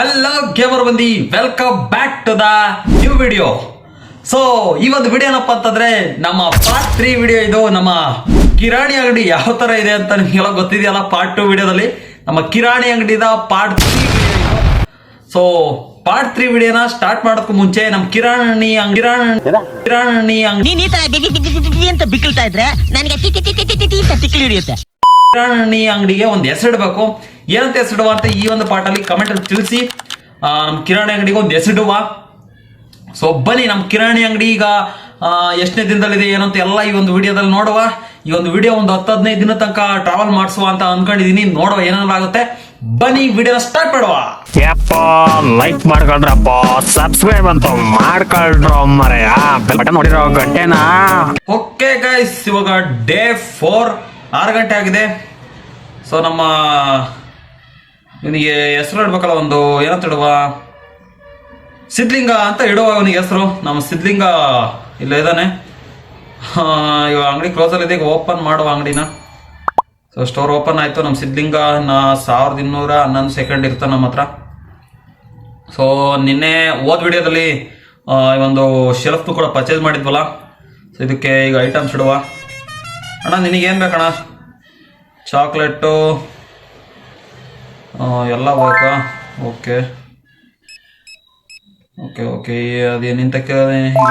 Hello gamer ಬಂದಿ welcome back to the new video so ಈ ಒಂದು ವಿಡಿಯೋ ಏನಪ್ಪ ಅಂತಂದ್ರೆ ನಮ್ಮ ಪಾರ್ಟ್ ತ್ರೀ ವಿಡಿಯೋ ಇದು ನಮ್ಮ ಕಿರಾಣಿ ಅಂಗಡಿ ಯಾವ ತರ ಇದೆ ಅಂತ ನಿಮಗೆಲ್ಲ ಗೊತ್ತಿದೆಯಲ್ಲ ಪಾರ್ಟ್ ಟು ವಿಡಿಯೋದಲ್ಲಿ ನಮ್ಮ ಕಿರಾಣಿ ಅಂಗಡಿದ part three so part three ವಿಡಿಯೋನ ಸ್ಟಾರ್ಟ್ ಮಾಡೋದಕ್ಕೂ ಮುಂಚೆ ನಮ್ಮ ಕಿರಾಣಿ ಅಂಗ್- ಕಿರಾಣಿ ಕಿರಾಣಿ ಅಂಗಡಿ. ನೀನ್ ಈ ತರ ಅಂತ ಬಿಕ್ಕಳ್ತಾ ಇದ್ರೆ ನನಗೆ ಅಂತ ಹಿಡಿಯುತ್ತೆ. ಕಿರಾಣಿ ಅಂಗಡಿಗೆ ಒಂದು ಹೆಸರಿಡಬೇಕು ಏನಂತ ಹೆಸರಿಡುವ ಅಂತ ಈ ಒಂದು ಪಾಠಲ್ಲಿ ಕಮೆಂಟ್ ಅಲ್ಲಿ ತಿಳಿಸಿ. ಆ, ನಮ್ಮ ಕಿರಾಣಿ ಅಂಗಡಿಗೆ ಒಂದು ಹೆಸರಿಡುವ ಸೊ ಬನ್ನಿ ನಮ್ಮ ಕಿರಾಣಿ ಅಂಗಡಿ ಈಗ ಎಷ್ಟನೇ ದಿನದಲ್ಲಿದೆ ಏನಂತ ಎಲ್ಲ ಈ ಒಂದು ವಿಡಿಯೋದಲ್ಲಿ ನೋಡುವ. ಈ ಒಂದು ವಿಡಿಯೋ ಒಂದು ಹತ್ತು ಹದಿನೈದು ದಿನ ತನಕ ಟ್ರಾವೆಲ್ ಮಾಡಿಸುವ ಅಂತ ಅನ್ಕೊಂಡಿದೀನಿ. ನೋಡುವ ಏನಾದ್ರು ಆಗುತ್ತೆ. ಬನ್ನಿ ವಿಡಿಯೋನ ಸ್ಟಾರ್ಟ್ ಮಾಡುವ. ಯಪ್ಪ ಲೈಕ್ ಮಾಡ್ಕೊಳ್ರಪ್ಪ ಸಬ್ಸ್ಕ್ರೈಬ್ ಅಂತ ಮಾಡ್ಕೊಳ್ರ ಮರೆಯ. ಬಟನ್ ಗಂಟೆನ? ಓಕೆ ಗೈಸ್ ಇವಾಗ ಡೇ ಫೋರ್ ಆರು ಗಂಟೆ ಆಗಿದೆ. ಸೊ ನಮ್ಮ ಇವನಿಗೆ ಹೆಸರು ಇಡ್ಬೇಕಲ್ಲ ಒಂದು, ಏನಂತ ಇಡುವ ಸಿದ್ಲಿಂಗ ಅಂತ ಇಡುವ ಅವನಿಗೆ ಹೆಸರು. ನಮ್ಮ ಸಿದ್ಲಿಂಗ ಇಲ್ಲ ಇದ್ದಾನೆ. ಇವಾಗ ಅಂಗಡಿ ಕ್ಲೋಸಲ್ಲಿ ಇದೆ, ಈಗ ಓಪನ್ ಮಾಡುವ ಅಂಗಡಿನ. ಸೊ ಸ್ಟೋರ್ ಓಪನ್ ಆಯಿತು. ನಮ್ಮ ಸಿದ್ಲಿಂಗ ಸಾವಿರದ ಇನ್ನೂರ ಹನ್ನೊಂದು ಸೆಕೆಂಡ್ ಇರ್ತಾನೆ ನಮ್ಮ ಹತ್ರ. ಸೊ ನಿನ್ನೆ ಓದ್ ವಿಡಿಯೋದಲ್ಲಿ ಒಂದು ಶೆಲ್ಫ್ ಕೂಡ ಪರ್ಚೇಸ್ ಮಾಡಿದ್ವಲ್ಲ. ಸೊ ಇದಕ್ಕೆ ಈಗ ಐಟಮ್ಸ್ ಇಡುವ. ಅಣ್ಣ, ನಿನಗೇನು ಬೇಕಣ್ಣ? ಚಾಕ್ಲೇಟು ಎಲ್ಲ ಬೇಕಾ? ಓಕೆ. Okay okay. ಅದೇನಿಂತಕ್ಕೆ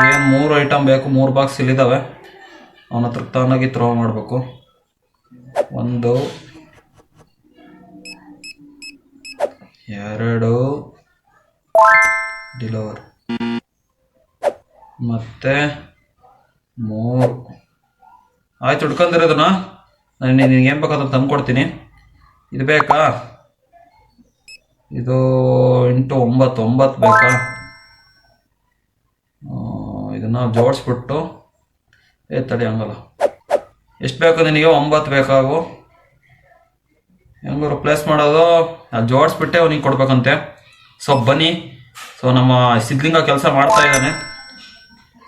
ಏನು ಮೂರು ಐಟಮ್ ಬೇಕು, ಮೂರು ಬಾಕ್ಸ್ ಇಲ್ಲಿದ್ದಾವೆ ಅವನ ಹತ್ರ ತಾನಾಗಿ ಥ್ರೋ ಮಾಡಬೇಕು. ಒಂದು, ಎರಡು ಡಿಲವರ್ ಮತ್ತೆ, ಮೂರು. ಆಯ್ತು ಹುಡ್ಕೊಂಡಿರೋದನ್ನ ನಾನು ನಿನಗೆ ಏನು ಬೇಕಾದ್ರೆ ತಂದು ಕೊಡ್ತೀನಿ. ಇದು ಬೇಕಾ? ಇದು ಎಂಟು ಒಂಬತ್ತು ಒಂಬತ್ತು ಬೇಕಾ? ಇದನ್ನು ಜೋಡಿಸ್ಬಿಟ್ಟು, ಏ, ತಡಿ, ಹಂಗಲ್ಲ. ಎಷ್ಟು ಬೇಕು ನಿನಗೆ? ಒಂಬತ್ತು ಬೇಕಾಗು. ಹೆಂಗು ರಿಪ್ಲೇಸ್ ಮಾಡೋದು? ಜೋಡಿಸ್ಬಿಟ್ಟೆ ಅವನಿಗೆ ಕೊಡ್ಬೇಕಂತೆ. ಸೊ ಬನ್ನಿ. ಸೊ ನಮ್ಮ ಸಿದ್ಲಿಂಗ ಕೆಲಸ ಮಾಡ್ತಾ ಇದ್ದಾನೆ.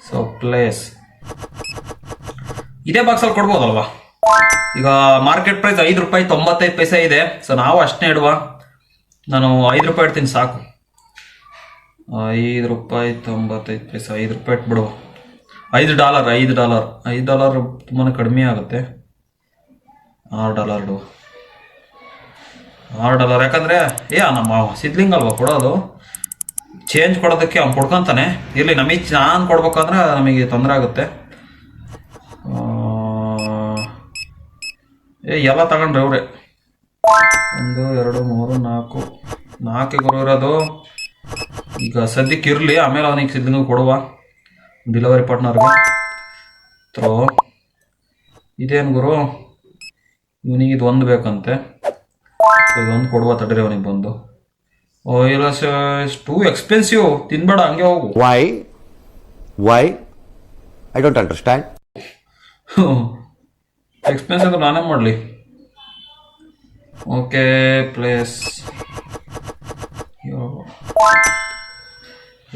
ಸೊ ಪ್ಲೇಸ್ ಇದೇ ಬಾಕ್ಸಲ್ಲಿ ಕೊಡ್ಬೋದಲ್ವಾ? ಈಗ ಮಾರ್ಕೆಟ್ ಪ್ರೈಸ್ ಐದು ರೂಪಾಯಿ ತೊಂಬತ್ತೈದು ಪೈಸೆ ಇದೆ. ಸೊ ನಾವು ಅಷ್ಟೇ ಇಡುವ. ನಾನು ಐದು ರೂಪಾಯಿ ಇಡ್ತೀನಿ, ಸಾಕು. ಐದು ರೂಪಾಯಿ ತೊಂಬತ್ತೈದು ಪೈಸೆ, ಐದು ರೂಪಾಯಿ ಇಟ್ಬಿಡುವ ಐದು ಡಾಲರ್ ಐದು ಡಾಲರ್. ಐದು ಡಾಲರ್ ತುಂಬಾ ಕಡಿಮೆ ಆಗುತ್ತೆ. ಆರು ಡಾಲರ್ ಇಡುವ ಆರು ಡಾಲರ್, ಯಾಕಂದ್ರೆ, ಏ, ನಮ್ಮ ಸಿದ್ಲಿಂಗ್ ಅಲ್ವಾ ಕೊಡೋದು? ಚೇಂಜ್ ಕೊಡೋದಕ್ಕೆ ಅವ್ನು ಕೊಡ್ಕೊಂತಾನೆ ಇರಲಿ, ನಮಗೆ ನಾನು ಕೊಡ್ಬೇಕಂದ್ರೆ ನಮಗೆ ತೊಂದರೆ ಆಗುತ್ತೆ. ಏ ಎಲ್ಲ ತಗೊಂಡ್ರಿ ಅವ್ರೆ ಒಂದು ಎರಡು ಮೂರು ನಾಲ್ಕು. ನಾಲ್ಕು ಗುರು ಇರೋದು ಈಗ ಸದ್ಯಕ್ಕೆ ಇರಲಿ ಆಮೇಲೆ ಅವನಿಗೆ ಸಿದ್ಧ ಕೊಡುವ. ಡಿಲವರಿ ಪಾರ್ಟ್ನರ್ಗೆ ತ್ರೋ ಇದೇನು ಗುರು? ಇವನಿಗೆ ಇದು ಒಂದು ಬೇಕಂತೆ. ಇದೊಂದು ಕೊಡುವ ತಡ್ರಿ ಅವನಿಗೆ ಬಂದು. ಓ ಇಲ್ಲ ಟೂ ಎಕ್ಸ್ಪೆನ್ಸಿವ್ ತಿನ್ಬೇಡ ಹಂಗೆ ಹೋಗು. Why why I don't understand. Expense ಅಂದ್ರೆ ನಾನೇ ಮಾಡಲಿ. ಓಕೆ ಪ್ಲೇಸ್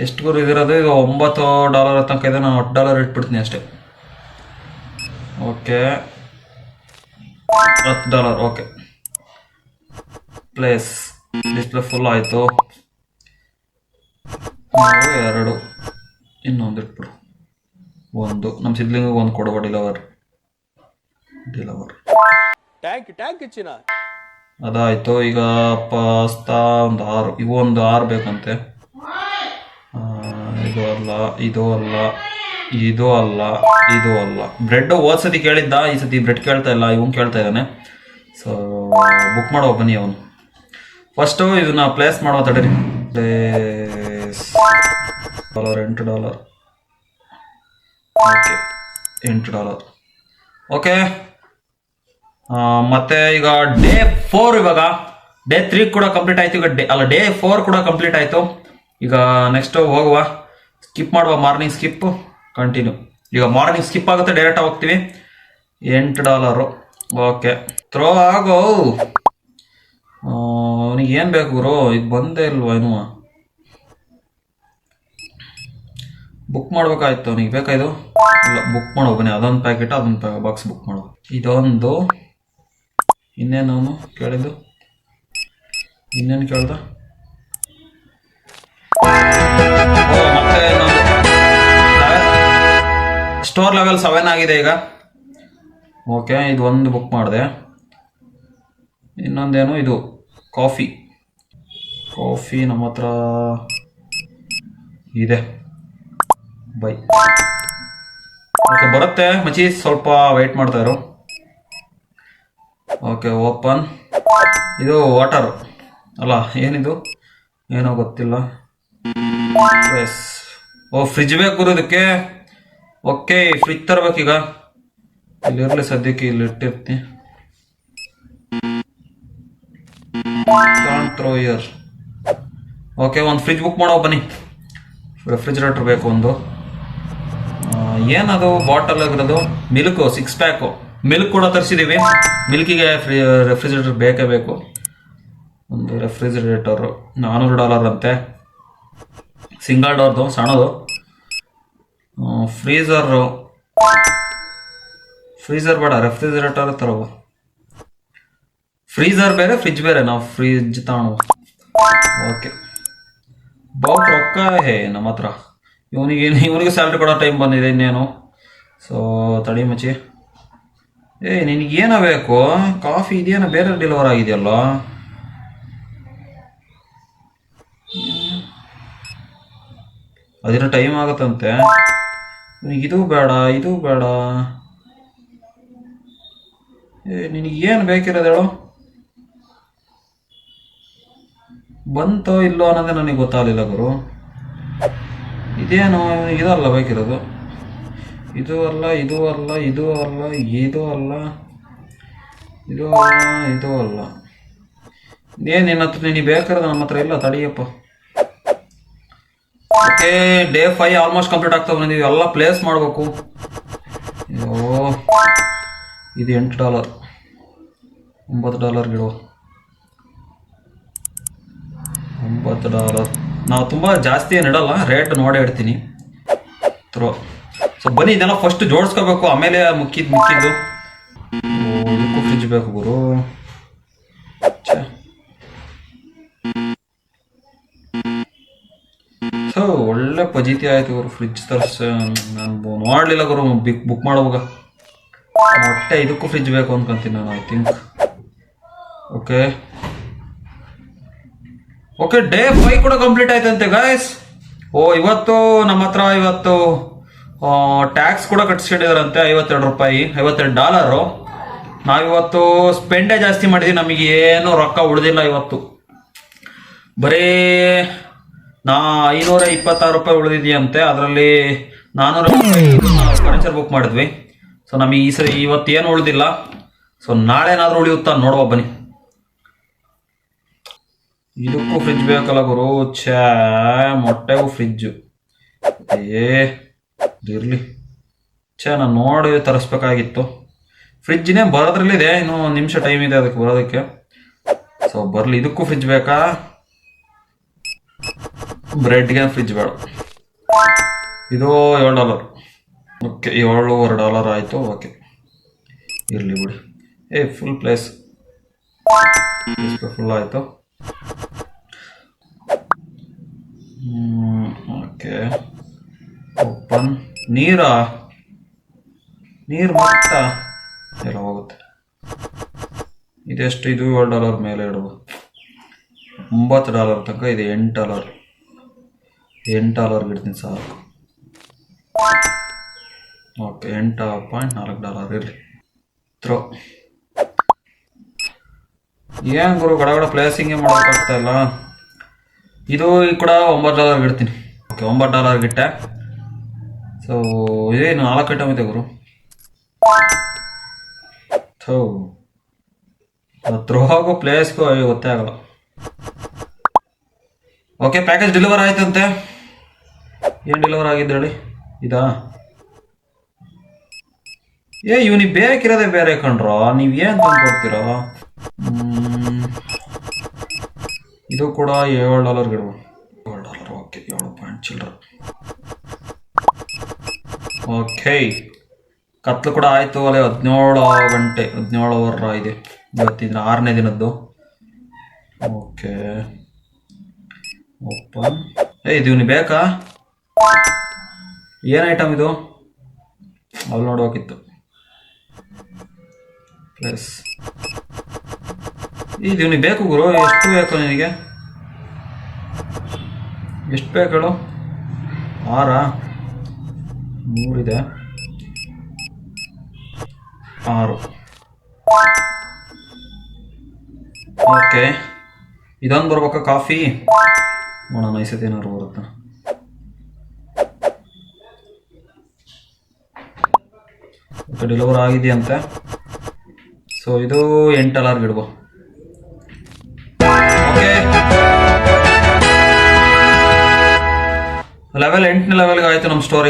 ಎಷ್ಟು ಗುರು ಇದಿರೋದು ಈಗ ಒಂಬತ್ತು ಡಾಲರ್ ತನಕ ಇದೆ. ನಾನು ಹತ್ತು ಡಾಲರ್ ಇಟ್ಬಿಡ್ತೀನಿ ಅಷ್ಟೇ. ಓಕೆ ಹತ್ತು dollar okay place display full ಆಯಿತು. ಎರಡು. ಇನ್ನೊಂದು ಇಟ್ಬಿಡು. ಒಂದು. ನಮ್ಮ ಸಿದ್ಲಿಂಗಿಗೆ ಒಂದು ಕೊಡಬೇಡಿಲ್ಲ ಡಿಲವರ್ ಡಿಲವರ್. ಟ್ಯಾಂಕ್ ಟ್ಯಾಂಕ್ ಚಿನ್ನ. ಅದಾಯ್ತು ಈಗ ಪಾಸ್ತಾ ಒಂದು ಆರು ಇವು ಒಂದು ಆರು ಬೇಕಂತೆ. ಇದು ಅಲ್ಲ ಇದು ಅಲ್ಲ ಇದು ಅಲ್ಲ ಇದು ಅಲ್ಲ. ಬ್ರೆಡ್ ಹೋದ ಸತಿ ಕೇಳಿದ್ದ ಈ ಸತಿ ಬ್ರೆಡ್ ಕೇಳ್ತಾ ಇಲ್ಲ ಇವನು ಕೇಳ್ತಾ ಇದ್ದಾನೆ. ಸೊ ಬುಕ್ ಮಾಡೋ ಬನ್ನಿ ಅವನು. ಫಸ್ಟು ಇದನ್ನ ಪ್ಲೇಸ್ ಮಾಡೋ ತಡೀರಿ. ಡಾಲರ್ ಎಂಟು ಡಾಲರ್ ಓಕೆ ಎಂಟು ಡಾಲರ್ ಓಕೆ ಮತ್ತೆ ಈಗ ಡೇ ಫೋರ್ ಇವಾಗ. ಡೇ ತ್ರೀ ಕೂಡ ಕಂಪ್ಲೀಟ್ ಆಯ್ತು. ಈಗ ಡೇ ಅಲ್ಲ ಡೇ ಫೋರ್ ಕೂಡ ಕಂಪ್ಲೀಟ್ ಆಯ್ತು. ಈಗ ನೆಕ್ಸ್ಟ್ ಹೋಗುವ. ಸ್ಕಿಪ್ ಮಾಡುವ ಮಾರ್ನಿಂಗ್ ಸ್ಕಿಪ್ ಕಂಟಿನ್ಯೂ ಈಗ ಮಾರ್ನಿಂಗ್ ಸ್ಕಿಪ್ ಆಗುತ್ತೆ ಡೈರೆಕ್ಟ್ ಹೋಗ್ತೀವಿ. ಎಂಟು ಡಾಲರು ಓಕೆ ಥ್ರೋ ಆಗೋ. ಅವನಿಗೆ ಏನು ಬೇಕು ಗುರು? ಇದು ಬಂದೇ ಇಲ್ವಾ ಏನು ಬುಕ್ ಮಾಡ್ಬೇಕಾಯ್ತು. ಅವನಿಗೆ ಬೇಕಾ ಇದು? ಇಲ್ಲ ಬುಕ್ ಮಾಡೋ ಬನ್ನಿ ಅದೊಂದು ಪ್ಯಾಕೆಟ್ ಅದೊಂದು ಬಾಕ್ಸ್ ಬುಕ್ ಮಾಡೋ. ಇದೊಂದು ಇನ್ನೇನು ಅವನು ಕೇಳಿದ್ದು? ಇನ್ನೇನು ಕೇಳ್ದ? ಸ್ಟೋರ್ ಲೆವೆಲ್ ಸೆವೆನ್ ಆಗಿದೆ ಈಗ. ಓಕೆ ಇದು ಒಂದು ಬುಕ್ ಮಾಡಿದೆ. ಇನ್ನೊಂದೇನು ಇದು ಕಾಫಿ ಕಾಫಿ ನಮ್ಮ ಹತ್ರ ಇದೆ. ಬೈ ಓಕೆ ಬರುತ್ತೆ. ಮಚಿ ಸ್ವಲ್ಪ ವೆಯ್ಟ್ ಮಾಡ್ತಾ ಇರು. ಓಕೆ ಓಪನ್ ಇದು ವಾಟರ್ ಅಲ್ಲ, ಏನಿದು? ಏನೋ ಗೊತ್ತಿಲ್ಲ. ಎಸ್ ಓ ಫ್ರಿಜ್ ಬೇಕು ಇದಕ್ಕೆ? ಓಕೆ ಫ್ರಿಜ್ ತರಬೇಕೀಗ ಇಲ್ಲಿರಲಿ ಸದ್ಯಕ್ಕೆ, ಇಲ್ಲಿ ಇಟ್ಟಿರ್ತೀನಿ. ಇಯರ್ ಓಕೆ ಒಂದು ಫ್ರಿಜ್ ಬುಕ್ ಮಾಡೋ, ಬನ್ನಿ. ರೆಫ್ರಿಜರೇಟರ್ ಬೇಕು ಒಂದು. ಏನದು? ಬಾಟಲ್ ಆಗಿರೋದು? ಮಿಲ್ಕು ಸಿಕ್ಸ್ ಪ್ಯಾಕು ಮಿಲ್ಕ್ ಕೂಡ ತರಿಸಿದ್ದೀವಿ ಮಿಲ್ಕಿಗೆ ಫ್ರಿ, ರೆಫ್ರಿಜರೇಟರ್ ಬೇಕೇ ಬೇಕು. ಒಂದು ರೆಫ್ರಿಜರೇಟರು ನಾನ್ನೂರು ಡಾಲರ್ ಅಂತೆ ಸಿಂಗಲ್ ಡೋರ್ದು, ಸಣ್ಣದು. ಫ್ರೀಝರು ಫ್ರೀಝರ್ ಬೇಡ, ರೆಫ್ರಿಜರೇಟರ್ ತರವು ಫ್ರೀಝರ್ ಬೇರೆ, ಫ್ರಿಜ್ ಬೇರೆ, ನಾವು ಫ್ರಿಜ್ ತಗೊಳುವ ಓಕೆ. ಬಹುತ್ ರೊಕ್ಕ ಹೇ ನಮ್ಮ ಹತ್ರ ಇವನಿಗೆ ಇವನಿಗೆ ಸ್ಯಾಲ್ರಿ ಕೊಡೋ ಟೈಮ್ ಬಂದಿದೆ ಇನ್ನೇನು. ಸೊ ತಡಿ ಮಚ್ಚಿ. ಏ, ನಿನಗೇನೋ ಬೇಕು? ಕಾಫಿ ಇದೆಯೇನೋ ಬೇರೆ ಡೆಲಿವರ್ ಆಗಿದೆಯಲ್ಲ? ಅದಿನ ಟೈಮ್ ಆಗುತ್ತಂತೆ. ನಿನಗೆ ಇದು ಬೇಡ ಇದು ಬೇಡ. ಏ ನಿನಗೆ ಏನು ಬೇಕಿರೋದು ಹೇಳು. ಬಂತೋ ಇಲ್ಲೋ ಅನ್ನೋದೇ ನನಗೆ ಗೊತ್ತಾಗಲಿಲ್ಲ ಗುರು. ಇದೇನು, ಇದಲ್ಲ ಬೇಕಿರೋದು. ಇದು ಅಲ್ಲ ಇದು ಅಲ್ಲ ಇದು ಅಲ್ಲ ಇದು ಅಲ್ಲ ಇದು ಅಲ್ಲ ಇದು ಅಲ್ಲ. ಏನು ನಿನ್ನ ಹತ್ರ ನೀನು ಬೇಕಾದ್ರೆ ನಮ್ಮ ಹತ್ರ. ಇಲ್ಲ, ತಡಿಯಪ್ಪ. Okay, day five almost complete ಆಗ್ತಾ ಬಂದಿದ್ದೀವಿ ಎಲ್ಲ ಪ್ಲೇಸ್ ಮಾಡಬೇಕು. ಅಯ್ಯೋ, ಇದು ಎಂಟು ಡಾಲರ್ ಒಂಬತ್ತು ಡಾಲರ್ ಗಿಡೋ. ಒಂಬತ್ತು ಡಾಲರ್ ನಾವು ತುಂಬ ಜಾಸ್ತಿ ಏನು ಇಡಲ್ಲ ರೇಟ್ ನೋಡಿ ಇಡ್ತೀನಿ. ಥ್ರೋ ಸೊ ಬನ್ನಿ, ಇದೆಲ್ಲ ಫಸ್ಟ್ ಜೋಡಿಸ್ಕೋಬೇಕು. ಆಮೇಲೆ ಮುಕ್ಕಿದ್ ಮುಕ್ಕಿದ್ದು. ಇದಕ್ಕೂ ಫ್ರಿಜ್ ಬೇಕು ಗುರು. ಸೊ ಒಳ್ಳೆ ಪಜಿತಿ ಆಯ್ತು ಗುರು ಫ್ರಿಜ್ ತರ್ಸ. ನಾನು ಮಾಡಲಿಲ್ಲ ಗುರು ಬಿಕ್ ಬುಕ್ ಮಾಡುವಾಗ. ಮೊಟ್ಟೆ ಇದಕ್ಕೂ ಫ್ರಿಜ್ ಬೇಕು ಅನ್ಕೊಂತೀನಿ ನಾನು I think okay okay day five ಕೂಡ ಕಂಪ್ಲೀಟ್ ಆಯ್ತಂತೆ ಗಾಯ್ಸ್ ಓ, ಇವತ್ತು ನಮ್ಮ ಹತ್ರ ಇವತ್ತು ಟ್ಯಾಕ್ಸ್ ಕೂಡ ಕಟ್ಸ್ಕೊಂಡಿದಾರಂತೆ, ಐವತ್ತೆರಡು ರೂಪಾಯಿ, ಐವತ್ತೆರಡು ಡಾಲರು ನಾವಿವತ್ತು ಸ್ಪೆಂಡೇ ಜಾಸ್ತಿ ಮಾಡಿದ್ವಿ, ನಮಗೆ ಏನು ರೊಕ್ಕ ಉಳಿದಿಲ್ಲ ಇವತ್ತು. ಬರೀ ನಾ ಐನೂರ ಇಪ್ಪತ್ತಾರು ರೂಪಾಯಿ ಉಳಿದಿದೆಯಂತೆ, ಅದರಲ್ಲಿ ನಾನ್ನೂರ ಫರ್ನಿಚರ್ ಬುಕ್ ಮಾಡಿದ್ವಿ. ಸೊ ನಮಗೆ ಈ ಸರಿ ಇವತ್ತು ಏನು ಉಳಿದಿಲ್ಲ. ಸೊ ನಾಳೆ ಏನಾದರೂ ಉಳಿಯುತ್ತಾ ನೋಡುವ ಬನ್ನಿ. ಇದಕ್ಕೂ ಫ್ರಿಜ್ ಬೇಕಲ್ಲ ಗುರು, ಛೇ, ಮೊಟ್ಟೆಗೂ ಫ್ರಿಜ್ಜು ಏ. ಇರಲಿ. ಛೇ, ನಾನು ನೋಡಿ ತರಿಸ್ಬೇಕಾಗಿತ್ತು. ಫ್ರಿಜ್ನೇ ಬರೋದ್ರಲ್ಲಿದೆ, ಇನ್ನೂ ಒಂದು ನಿಮಿಷ ಟೈಮ್ ಇದೆ ಅದಕ್ಕೆ ಬರೋದಕ್ಕೆ. ಸೊ ಬರಲಿ, ಇದಕ್ಕೂ ಫ್ರಿಜ್ ಬೇಕಾ? ಬ್ರೆಡ್ಗೆ ಫ್ರಿಜ್ ಬೇಡ. ಇದು ಏಳು ಡಾಲರ್ ಓಕೆ, ಏಳುವರೆ ಡಾಲರ್ ಆಯಿತು, ಓಕೆ. ಇರಲಿ ಬಿಡಿ. ಏ ಫುಲ್ ಪ್ಲೇಸ್ ಫುಲ್ ಆಯಿತು. ಓಕೆ. ಓಪನ್ ನೀರಾ, ನೀರು ಮಾತ್ರ ಎಲ್ಲ ಹೋಗುತ್ತೆ. ಇದೆಷ್ಟು? ಇದು ಏಳು ಡಾಲರ್ ಮೇಲೆ ಇಡುವ ಒಂಬತ್ತು ಡಾಲರ್ ತನಕ, ಇದು ಎಂಟು ಡಾಲರ್ ಎಂಟು ಡಾಲರ್ಗೆ ಇಡ್ತೀನಿ ಸಾಕು. ಓಕೆ ಎಂಟು ಪಾಯಿಂಟ್ ನಾಲ್ಕು ಡಾಲರ್ ಇರಲಿ. ತ್ರೋ ಏನು ಗುರು ಗಡಗಡ ಗಡ ಪ್ಲೇಸಿಂಗೇ ಮಾಡೋಕ್ಕಾಗ್ತಾ ಇಲ್ಲ. ಇದು ಈ ಕೂಡ ಒಂಬತ್ತು ಡಾಲರ್ಗೆ ಇಡ್ತೀನಿ. ಓಕೆ ಒಂಬತ್ತು ಡಾಲರ್ಗೆ ಇಟ್ಟೆ. ಸೊ ಏನು ನಾಲ್ಕು ಐಟಮ್ ಇದೆ ಗುರು? ಥೋ. ಹತ್ರ ಹೋಗೋ ಪ್ಲೇಸ್ಗೂ ಗೊತ್ತೇ ಆಗಲ್ಲ. ಓಕೆ ಪ್ಯಾಕೇಜ್ ಡೆಲಿವರ್ ಆಯ್ತಂತೆ. ಏನು ಡೆಲಿವರ್ ಆಗಿದ್ದು ಹೇಳಿ? ಇದಾ? ಏ ಇವನಿಗೆ ಬೇಕಿರೋದೇ ಬೇರೆ ಕಣ್ರೋ? ನೀವು ಏನು ತಂದು ಕೊಡ್ತೀರೋ ಇದು ಕೂಡ ಏಳು ಡಾಲರ್ ಗಿಡ ಏಳು ಡಾಲರ್ ಓಕೆ ಏಳು ಪಾಯಿಂಟ್ ಚಿಲ್ಲರ. ಓಕೆ ಕತ್ಲು ಕೂಡ ಆಯಿತು ಅಲ್ಲೇ ಹದಿನೇಳು ಗಂಟೆ ಹದಿನೇಳು ಅವರ್ ಇದೆ. ಇವತ್ತಿದ್ರೆ ಆರನೇ ದಿನದ್ದು. ಓಕೆ ಓಪನ್ ಏ, ಇದು ನೀವು ಬೇಕಾ? ಏನು ಐಟಮ್ ಇದು? ಅಲ್ಲಿ ನೋಡ್ಬೇಕಿತ್ತು ಪ್ಲಸ್ ಇದು ನೀವು ಬೇಕು ಗುರು, ಎಷ್ಟು ಬೇಕು ನಿನಗೆ? ಎಷ್ಟು ಬೇಕು ಹೇಳು? ಆರಾ? ಮೂರಿದೆ ಆರು. ಓಕೆ. ಇದೊಂದು ಬರ್ಬೇಕಾ ಕಾಫಿ? ನೋಡೋಣ, ಈ ಏನಾದ್ರು ಬರುತ್ತಾ? ಡೆಲಿವರ್ ಆಗಿದೆಯಂತೆ. ಸೊ ಇದು ಎಂಟು ಅಲಾರ್ ಓಕೆ. ಲೆವೆಲ್ ಎಂಟನೇ ಲೆವೆಲ್ಗೆ ಆಯಿತು ನಮ್ಮ ಸ್ಟೋರ್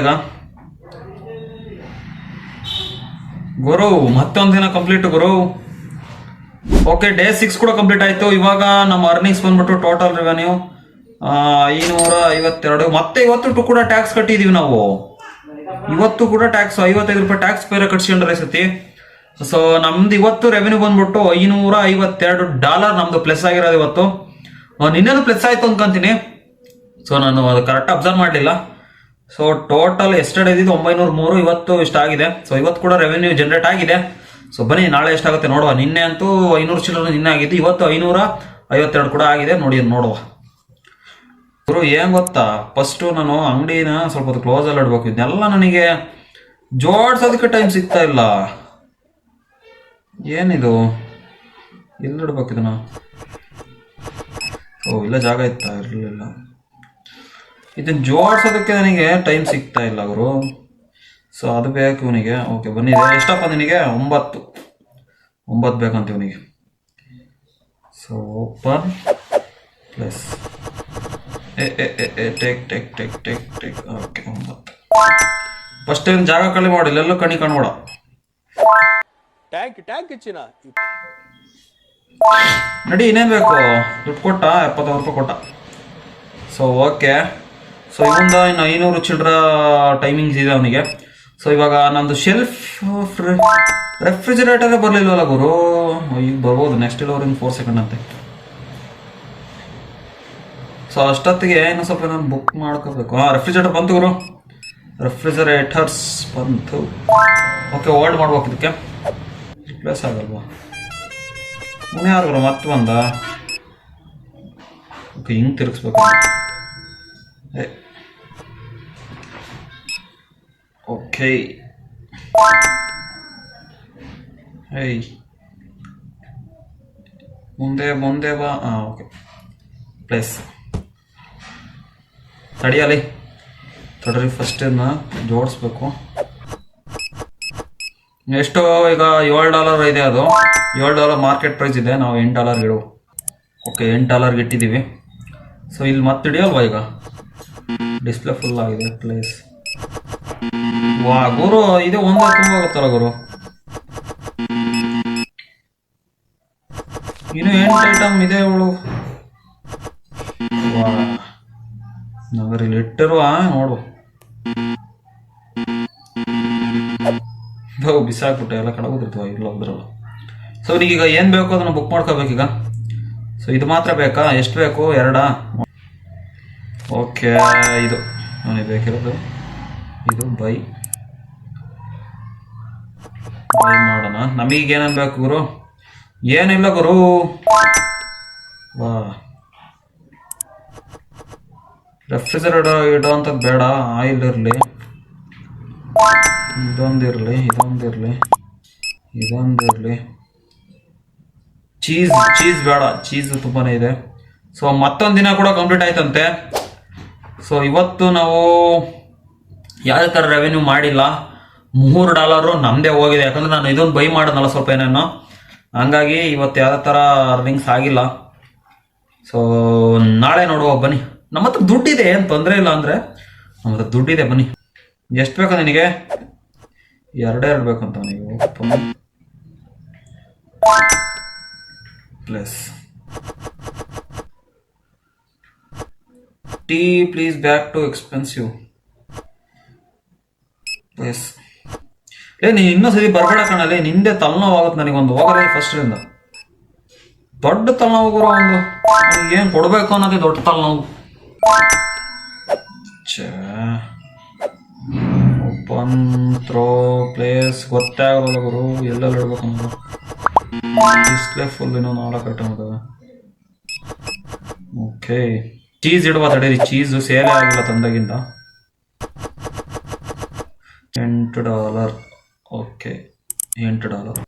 ಗುರು ಮತ್ತೊಂದು ದಿನ ಕಂಪ್ಲೀಟ್ ಗುರು ಓಕೆ ಡೇ ಸಿಕ್ಸ್ ಕೂಡ ಕಂಪ್ಲೀಟ್ ಆಯ್ತು. ಇವಾಗ ನಮ್ಮ ಅರ್ನಿಂಗ್ಸ್ ಬಂದ್ಬಿಟ್ಟು ಟೋಟಲ್ ರೆವೆನ್ಯೂ ಐನೂರ ಐವತ್ತೆರಡು ಮತ್ತೆ ಇವತ್ತು ಕೂಡ ಟ್ಯಾಕ್ಸ್ ಕಟ್ಟಿದೀವಿ ನಾವು. ಇವತ್ತು ಕೂಡ ಟ್ಯಾಕ್ಸ್ ಐವತ್ತೈದು ರೂಪಾಯಿ ಟ್ಯಾಕ್ಸ್ ಬೇರೆ ಕಟ್ಸ್ಕೊಂಡ್ರೆ ಸತಿ. ಸೊ ನಮ್ದು ಇವತ್ತು ರೆವೆನ್ಯೂ ಬಂದ್ಬಿಟ್ಟು ಐನೂರ ಐವತ್ತೆರಡು ಡಾಲರ್ ನಮ್ದು ಪ್ಲಸ್ ಆಗಿರೋದು ಇವತ್ತು. ನಿನ್ನೆನೂ ಪ್ಲಸ್ ಆಯ್ತು ಅನ್ಕೊಂತೀನಿ. ಸೊ ನಾನು ಅದು ಕರೆಕ್ಟ್ ಅಬ್ಸರ್ವ್ ಮಾಡಲಿಲ್ಲ. ಸೊ ಟೋಟಲ್ ಎಸ್ಟರ್ಡೇ ಇದ್ದಿದ್ದು ಒಂಬೈನೂರ ಮೂರು ಇವತ್ತು ಇಷ್ಟಾಗಿದೆ ಸೊ ಇವತ್ತು ಕೂಡ ರೆವೆನ್ಯೂ ಜನರೇಟ್ ಆಗಿದೆ. ಸೊ ಬನ್ನಿ, ನಾಳೆ ಎಷ್ಟಾಗುತ್ತೆ ನೋಡುವ. ನಿನ್ನೆ ಅಂತೂ ಐನೂರು ಚಿಲ್ಲರೆ ನಿನ್ನೆ ಆಗಿದ್ದು, ಇವತ್ತು ಐನೂರ ಐವತ್ತೆರಡು ಕೂಡ ಆಗಿದೆ. ನೋಡಿ ನೋಡುವ. ಗುರು, ಏನು ಗೊತ್ತಾ? ಫಸ್ಟು ನಾನು ಅಂಗಡಿನ ಸ್ವಲ್ಪ ಹೊತ್ತು ಕ್ಲೋಸಲ್ಲಿ ಇಡ್ಬೇಕು. ಇದನ್ನೆಲ್ಲ ನನಗೆ ಜೋಡ್ಸೋದಕ್ಕೆ ಟೈಮ್ ಸಿಗ್ತಾ ಇಲ್ಲ. ಏನಿದು? ಎಲ್ಲಿ ಇಡ್ಬೇಕು ಇದನ್ನ? ಓ, ಇಲ್ಲ, ಜಾಗ ಇತ್ತಾ? ಇರಲಿಲ್ಲ. ಇದನ್ನ ಜೋಡಿಸೋದಕ್ಕೆ ನನಗೆ ಟೈಮ್ ಸಿಗ್ತಾ ಇಲ್ಲ ಅವರು ಸೊ ಅದು ಬೇಕು ಇವನಿಗೆ. ಓಕೆ ಬನ್ನಿ ಎಷ್ಟಪ್ಪ ನಿನಗೆ? ಒಂಬತ್ತು. ಒಂಬತ್ತು ಬೇಕಂತ ಇವನಿಗೆ. So open plus a a a tech tech take take take okay ಒಂಬತ್ತು. ಫಸ್ಟ್ ಏನು ಜಾಗ ಕಳಿ ಮಾಡಿಲ್ಲ ಎಲ್ಲೂ ಕಣಿ ಕಣ್ಬೋಡ. ಟ್ಯಾಂಕ್ ಟ್ಯಾಂಕ್ ಚಿನ್ನ. ನಡಿ ಇನ್ನೇನು ಬೇಕು? ದುಡ್ಡು ಕೊಟ್ಟ? ಎಪ್ಪತ್ತೊಂದು ರೂಪಾಯಿ ಕೊಟ್ಟ. ಸೊ ಓಕೆ ಸೊ ಇವಂದ ಇನ್ನು ಐನೂರು ಚಿಲ್ಡ್ರ ಟೈಮಿಂಗ್ಸ್ ಇದೆ ಅವನಿಗೆ. ಸೊ ಇವಾಗ ನಂದು ಶೆಲ್ಫ್ ರೆಫ್ರಿಜರೇಟರೇ ಬರಲಿಲ್ವಲ್ಲ ಗುರು? ಈಗ ಬರ್ಬೋದು. ನೆಕ್ಸ್ಟ್ ಇನ್ ಫೋರ್ ಸೆಕೆಂಡ್ ಅಂತೆ. ಸೊ ಅಷ್ಟೊತ್ತಿಗೆ ಏನು ಸ್ವಲ್ಪ ನಾನು ಬುಕ್ ಮಾಡ್ಕೋಬೇಕು. ಹಾಂ ರೆಫ್ರಿಜರೇಟರ್ ಬಂತು ಗುರು. ರೆಫ್ರಿಜರೇಟರ್ಸ್ ಬಂತು. ಓಕೆ ಓಲ್ಡ್ ಮಾಡ್ಬೇಕು ಇದಕ್ಕೆ. ರಿಪ್ಲೇಸ್ ಆಗಲ್ವಾ? ಅವನು ಯಾರು ಗುರು? ಮತ್ತೆ ಬಂದ? ಓಕೆ ಹಿಂಗೆ ತಿರುಗಿಸ್ಬೇಕು. ಏ ಓಕೆ ಏಯ್ ಮುಂದೆ ಮುಂದೆ ಬಾ ಹಾಂ ಓಕೆ ಪ್ಲೇಸ್ ತಡಿಯಲಿ ತಡ್ರಿ ಫಸ್ಟ್ ಜೋಡಿಸ್ಬೇಕು. ಎಷ್ಟು ಈಗ ಏಳು ಡಾಲರ್ ಇದೆ ಅದು. ಏಳು ಡಾಲರ್ ಮಾರ್ಕೆಟ್ ಪ್ರೈಸ್ ಇದೆ. ನಾವು ಎಂಟು ಡಾಲರ್ ಇಡು. ಓಕೆ ಎಂಟು ಡಾಲರ್ಗೆ ಇಟ್ಟಿದ್ದೀವಿ. ಸೊ ಇಲ್ಲಿ ಮತ್ತೆ ಹಿಡಿಯಲ್ವಾ ಈಗ? ಡಿಸ್ಪ್ಲೇ ಫುಲ್ ಆಗಿದೆ ಪ್ಲೇಸ್ ವಾ, ಗುರು, ಇದು ಒಂದೇ ತುಂಬ ಗೊತ್ತಲ್ಲ ಗುರು. ಇನ್ನು ಎಂಟು ಐಟಮ್ ಇದೆ ಅವಳು ವಾ, ನಾವಿಲ್ಲಿ ಇಟ್ಟಿರುವ, ನೋಡು. ಇದು ಬಿಸಾಕ್ಬಿಟ್ಟೆ, ಎಲ್ಲ ಕಡಗೋದಿರ್ತವ ಇಲ್ಲ ಹೋದ್ರಲ್ಲ ಸೊ ಈಗ ಏನು ಬೇಕು ಅದನ್ನು ಬುಕ್ ಮಾಡ್ಕೋಬೇಕೀಗ. ಸೊ ಇದು ಮಾತ್ರ ಬೇಕಾ? ಎಷ್ಟು ಬೇಕು? ಎರಡಾ? ಓಕೆ ಇದು. ನನಗೆ ಬೇಕಿರೋದು. ಇದು ಬೈ ಮಾಡೋಣ. ನಮಗೀಗ ಏನೇನು ಬೇಕು ಗುರು? ಏನಿಲ್ಲ ಗುರು. ವಾ. ರೆಫ್ರಿಜರೇಟರ್ ಇಡೋವಂಥದ್ದು ಬೇಡ. ಆಯಿಲ್ ಇರಲಿ. ಇದೊಂದಿರಲಿ ಇದೊಂದಿರಲಿ ಇದೊಂದಿರಲಿ ಚೀಸ್ ಚೀಸ್ ಬೇಡ. ಚೀಸ್ ತುಂಬಾನೇ ಇದೆ. ಸೊ ಮತ್ತೊಂದು ದಿನ ಕೂಡ ಕಂಪ್ಲೀಟ್ ಆಯ್ತಂತೆ. ಸೊ ಇವತ್ತು ನಾವು ಯಾವುದೇ ಥರ ರೆವೆನ್ಯೂ ಮಾಡಿಲ್ಲ. ಮೂರು ಡಾಲರು ನಮ್ಮದೇ ಹೋಗಿದೆ. ಯಾಕಂದ್ರೆ ನಾನು ಇದೊಂದು ಬೈ ಮಾಡೋದಲ್ಲ ಸ್ವಲ್ಪ ಏನೇನೋ. ಹಂಗಾಗಿ ಇವತ್ತು ಯಾವ ಥರ ಅರ್ನಿಂಗ್ಸ್ ಆಗಿಲ್ಲ. ಸೊ ನಾಳೆ ನೋಡುವ, ಬನ್ನಿ. ನಮ್ಮ ಹತ್ರ ದುಡ್ಡಿದೆ, ಏನು ತೊಂದರೆ ಇಲ್ಲ ಅಂದರೆ. ನಮ್ಮ ಹತ್ರ ದುಡ್ಡಿದೆ, ಬನ್ನಿ. ಎಷ್ಟು ಬೇಕು ನಿನಗೆ? ಎರಡೇ ಎರಡು ಬೇಕಂತ ನೀವು plus tea please back to expensive plus ಏ ನೀನು ಇನ್ನೂ ಸರಿ ಬರಬೇಡ ಕಣಲ್ಲಿ ನಿಂದೆ ತಲೆನೋವು ಆಗುತ್ತೆ ನನಗೊಂದು ಹೋಗಲ್ಲ ಫಸ್ಟ್ರಿಂದ ದೊಡ್ಡ ತಲೆನೋವು ಗುರು ಒಂದು. ಏನು ಕೊಡಬೇಕು ಅನ್ನೋದೇ ದೊಡ್ಡ ತಲೆನೋವು. ಓಪನ್, ಥ್ರೋ, ಪ್ಲೇಸ್ ಗೊತ್ತೇ ಗುರು. ಎಲ್ಲೆಲ್ಲ ಇಡ್ಬೇಕು ಅನ್ನೋದು. ಡಿಸ್ಪ್ಲೇ ಫುಲ್ ಇನ್ನೂ ನಾಲ್ಕು ಐಟಮ್ ಓಕೆ ಚೀಸ್ ಇಡುವ ತಡೀರಿ. ಚೀಸು ಸೇಲ್ ಆಗಿಲ್ಲ ತಂದಾಗಿಂದ. ಎಂಟು ಡಾಲರ್ ಓಕೆ, ಎಂಟು dollar.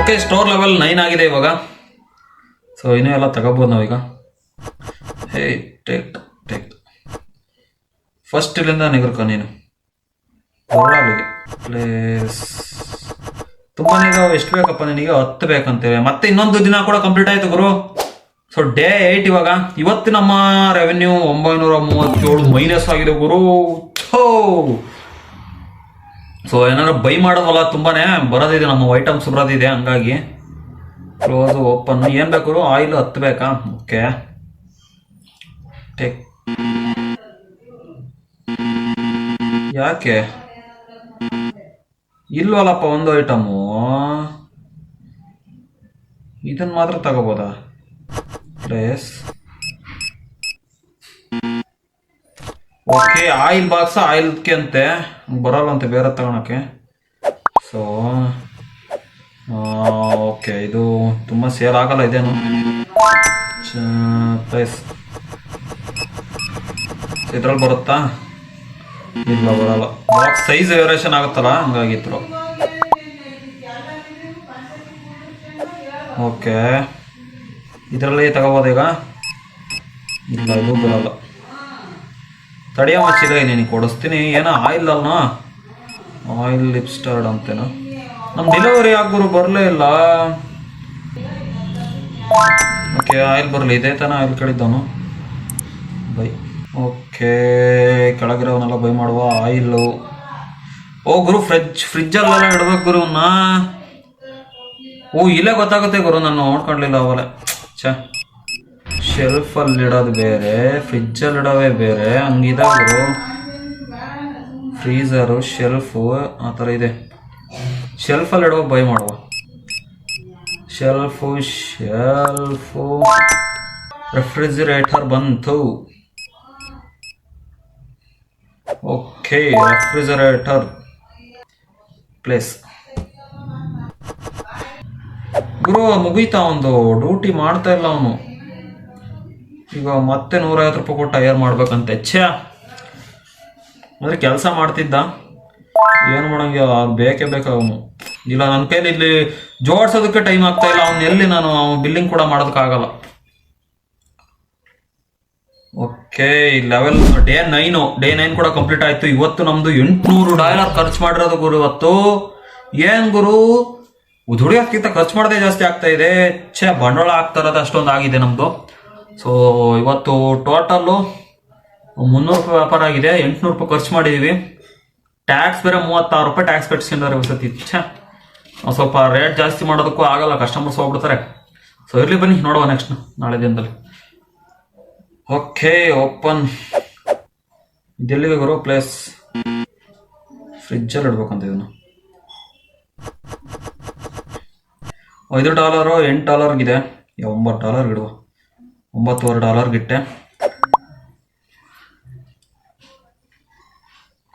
Okay, store level nine ಆಗಿದೆ ಇವಾಗ. ಸೊ ಇನ್ನೂ ಎಲ್ಲ ತಗೋಬೋದು ನಾವೀಗ. ಹೇ, ಟೇಕ್ ಟೇಕ್. ಫಸ್ಟ್ ಇಲ್ಲಿಂದ ನಿಗರ್ಕ ನೀನು. ಪ್ಲೇಸ್ ತುಂಬಾ ಇದಾವೆ ಎಷ್ಟು ಬೇಕಪ್ಪ ನಿನಗೆ? ಹತ್ತು ಬೇಕಂತೇವೆ ಮತ್ತೆ ಇನ್ನೊಂದು ದಿನ ಕೂಡ ಕಂಪ್ಲೀಟ್ ಆಯ್ತು ಗುರು. ಸೊ ಡೇ ಏಟ್ ಇವಾಗ ಇವತ್ತು ನಮ್ಮ ರೆವೆನ್ಯೂ ಒಂಬೈನೂರ ಮೂವತ್ತೇಳು ಮೈನಸ್ ಆಗಿದೆ ಗುರು. ಸೊ ಏನಾದ್ರು ಬೈ ಮಾಡೋದಲ್ಲ ತುಂಬಾನೇ ಬರೋದಿದೆ, ನಮ್ಮ ಐಟಮ್ಸ್ ಬರೋದಿದೆ ಹಂಗಾಗಿ. ಕ್ಲೋಸ್ ಓಪನ್ ಏನ್ ಬೇಕು ಆಯಿಲ್ ಹತ್ತು ಬೇಕಾ? ಓಕೆ ಟೇಕ್ ಯಾಕೆ? ಇಲ್ವಲ್ಲಪ್ಪ, ಒಂದು ಐಟಮು ಇದನ್ನ ಮಾತ್ರ ತಗೋಬೋದಾ? ಪ್ಲೇಸ್ ಓಕೆ ಆಯಿಲ್ ಬಾಕ್ಸ್ ಆಯಿಲ್ಗೆ ಅಂತೆ ಬರಲ್ಲಂತೆ ಬೇರೆ ತಗೊಳಕ್ಕೆ. ಸೊ ಓಕೆ ಇದು ತುಂಬ ಸೇಲ್ ಆಗಲ್ಲ ಇದೇನು? ಪ್ರೈಸ್ ಇದ್ರಲ್ಲಿ ಬರುತ್ತಾ? ಇಲ್ಲ, ಬರಲ್ಲ. ಬಾಕ್ಸ್ ಸೈಜ್ ವೇರಿಯೇಷನ್ ಆಗುತ್ತಲ್ಲ ಹಂಗಾಗಿತ್ತು ಓಕೆ ಇದರಲ್ಲಿ ತಗೋಬೋದು ಈಗ. ಇಲ್ಲ, ಇದು ಬರಲ್ಲ. ತಡೆಯ ಮಚ್ಚಿದ ನೀನು ಕೊಡಿಸ್ತೀನಿ. ಏನೋ ಆಯಿಲ್ ಅಲ್ಲ ಆಯಿಲ್ ಲಿಪ್ಸ್ಟರ್ಡ್ ಅಂತೇನ. ನಮ್ಮ ಡೆಲಿವರಿ ಆಗೋರು ಬರಲೇ ಇಲ್ಲ. ಓಕೆ ಆಯಿಲ್ ಬರಲಿ. ಇದೇ ತಾನ ಆಯಿಲ್ ಕೇಳಿದ್ದವನು. ಬೈ. ಓಕೆ ಕೆಳಗಿರೋವನ್ನೆಲ್ಲ ಬೈ ಮಾಡುವ ಆಯಿಲು. ಓ, ಗುರು ಫ್ರಿಜ್ ಫ್ರಿಜ್ಜಲ್ಲೆಲ್ಲ ಇಡ್ಬೇಕು ಗುರು ಅವನ್ನ ಓ, ಇಲ್ಲೇ ಗೊತ್ತಾಗುತ್ತೆ ಗುರು, ನಾನು ನೋಡ್ಕೊಳ್ಲಿಲ್ಲ ಅವಲ್ಲ ಛ ಶೆಲ್ಫಲ್ಲಿ ಇಡೋದು ಬೇರೆ ಫ್ರಿಜ್ಜಲ್ಲಿ ಇಡೋವೇ ಬೇರೆ ಹಂಗಿದಾವೆ ಗುರು ಫ್ರೀಸರು ಶೆಲ್ಫು ಆ ಥರ ಇದೆ. ಶೆಲ್ಫಲ್ಲಿ ಇಡುವ ಬೈ ಮಾಡುವ. ಶೆಲ್ಫು ಶೆಲ್ಫು ರೆಫ್ರಿಜಿರೇಟರ್ ಬಂತು. ಓಕೆ ರೆಫ್ರಿಜರೇಟರ್ ಪ್ಲೇಸ್ ಗುರು ಮುಗೀತಾ ಒಂದು ಡ್ಯೂಟಿ ಮಾಡ್ತಾ ಇಲ್ಲ ಅವನು. ಈಗ ಮತ್ತೆ ನೂರೈವತ್ತು ರೂಪಾಯಿ ಕೊಟ್ಟು ಟೈರ್ ಮಾಡ್ಬೇಕಂತೆ ಛೇ ಅಂದ್ರೆ ಕೆಲಸ ಮಾಡ್ತಿದ್ದ. ಏನು ಮಾಡೋಂಗಿಲ್ಲ ಅವ್ರು ಬೇಕೇ ಬೇಕು ಅವನು. ಇಲ್ಲ ನನ್ನ ಕೈಲಿ ಇಲ್ಲಿ ಜೋಡ್ಸೋದಕ್ಕೆ ಟೈಮ್ ಆಗ್ತಾ ಇಲ್ಲ. ಅವ್ನು ಎಲ್ಲಿ ನಾನು ಬಿಲ್ಲಿಂಗ್ ಕೂಡ ಮಾಡೋದಕ್ಕಾಗಲ್ಲ okay level day nine day nine ಕೂಡ ಕಂಪ್ಲೀಟ್ ಆಯ್ತು. ಇವತ್ತು ನಮ್ಮದು ಎಂಟುನೂರು ಡಾಲರ್ ಖರ್ಚು ಮಾಡಿರೋದು ಗುರು ಇವತ್ತು. ಏನು ಗುರು? ದುಡಿಯೋದಕ್ಕಿಂತ ಖರ್ಚು ಮಾಡದೆ ಜಾಸ್ತಿ ಆಗ್ತಾ ಇದೆ. ಛೇ, ಬಂಡವಾಳ ಆಗ್ತಾ ಇರೋದು ಅಷ್ಟೊಂದು ಆಗಿದೆ ನಮ್ದು. ಸೊ ಇವತ್ತು ಟೋಟಲ್ಲು ಮುನ್ನೂರು ರೂಪಾಯಿ ವ್ಯಾಪಾರ ಆಗಿದೆ. ಎಂಟ್ನೂರು ರೂಪಾಯಿ ಖರ್ಚು ಮಾಡಿದೀವಿ. ಟ್ಯಾಕ್ಸ್ ಬೇರೆ ಮೂವತ್ತಾರು ರೂಪಾಯಿ ಟ್ಯಾಕ್ಸ್ ಕಟ್ಸ್ಕೊಂಡಿದ್ದಾರೆ ವಸತಿ ಛೇ ಸ್ವಲ್ಪ ರೇಟ್ ಜಾಸ್ತಿ ಮಾಡೋದಕ್ಕೂ ಆಗಲ್ಲ. ಕಸ್ಟಮರ್ಸ್ ಹೋಗ್ಬಿಡ್ತಾರೆ. ಸೊ ಇರಲಿ ಬನ್ನಿ, ನೋಡುವ ನೆಕ್ಸ್ಟ್ ನಾಳೆ ದಿನದಲ್ಲಿ. ಓಕೆ ಓಪನ್ ಗುರು? ಪ್ಲೇಸ್ ಫ್ರಿಜ್ಜಲ್ಲಿ ಇಡ್ಬೇಕಂತ ಇದನ್ನು. ಐದು ಡಾಲರು, ಎಂಟು ಡಾಲರ್ಗಿದೆ ಒಂಬತ್ತು ಡಾಲರ್ ಇಡುವ ಒಂಬತ್ತುವರೆ ಡಾಲರ್ಗಿಟ್ಟೆ